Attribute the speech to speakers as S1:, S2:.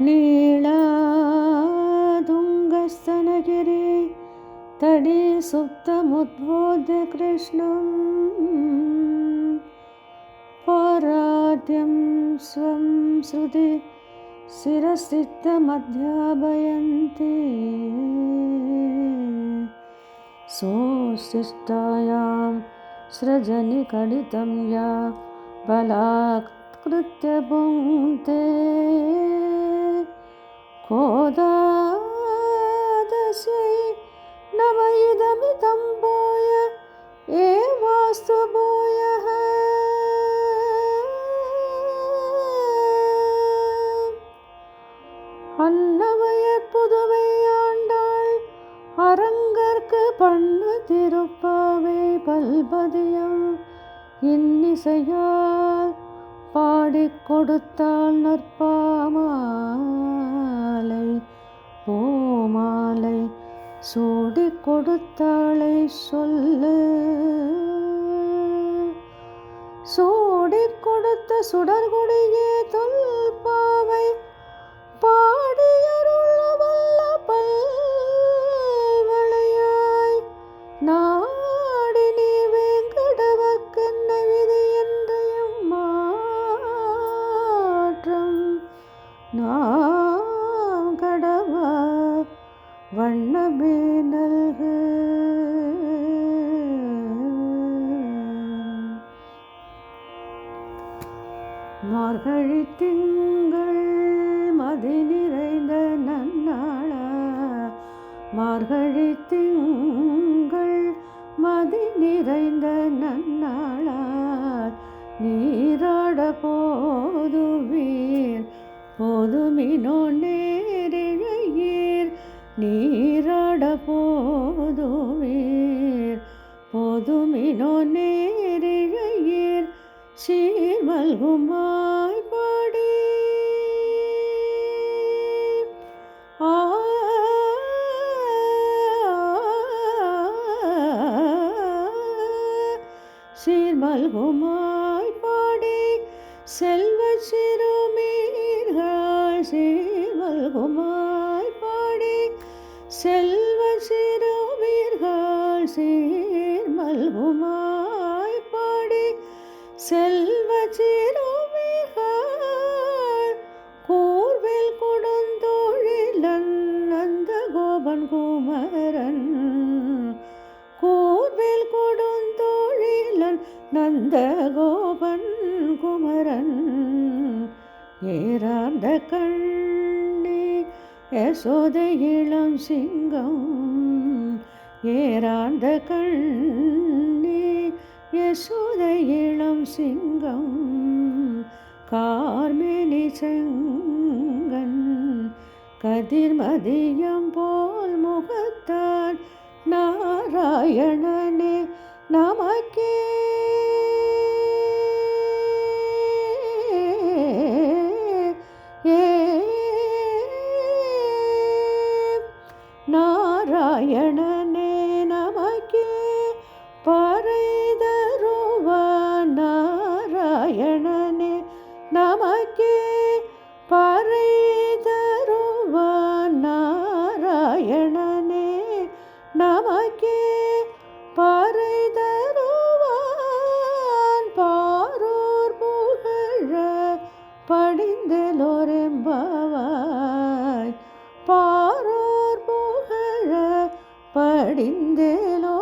S1: नीलातुङ्गस्तनगिरे तडे सुप्तमुद्बोध्य कृष्णम्। पाराद्यं स्वं श्रुति शिरसिद्धमध्यापयन्ति। सोऽशिष्टायां सृजनिकडितं या बलात्कृत्य पुङ्क्ते ஹோதாதசை நம இதமிதம் போய ஏ வாஸ்து போய அன்னமையற் புதுவை ஆண்டாள் அரங்கற்கு பண்ணு திருப்பாவை பல்பதியம். இன்னிசையால் பாடிக் கொடுத்தாள் நற்பாமா. சூடி கொடுத்தாளை சொல்லு. சூடி கொடுத்த சுடர்குடியே தொல்பாவை வண்ணமே நல்கு. மார்கழி திங்கள் மதி நிறைந்த நன்னாள? மார்கழி திங்கள் மதி நிறைந்த நன்னாளார் நீராட போதுவீர் போதுமினோ நே போதுவீர் போதுமினோ நேரிழையீர் சீர்மல்குமாய் பாடி. ஆ சீர்மல்குமாய் பாடி. செல்வ சிறுமீர்கள் சீர்மல்குமாய் பாடி. செல்வ சீர்மல்குமாய் பாடி செல்வ சிறுமீர்கள் கூர்வேல் கொடுந்தோழிலன் நந்த கோபன் குமரன். கூர்வேல் கொடுந்தோழிலன் நந்த கோபன் குமரன். ஏறார்ந்த கண்ணி யசோத இளம் சிங்கம் ஏராந்த கண்ணே யசோத இளம் சிங்கம் கார்மேனி செங்கன் கதிர்மதியம் போல் முகத்தார் நாராயணனே நமக்கே పడిందేలో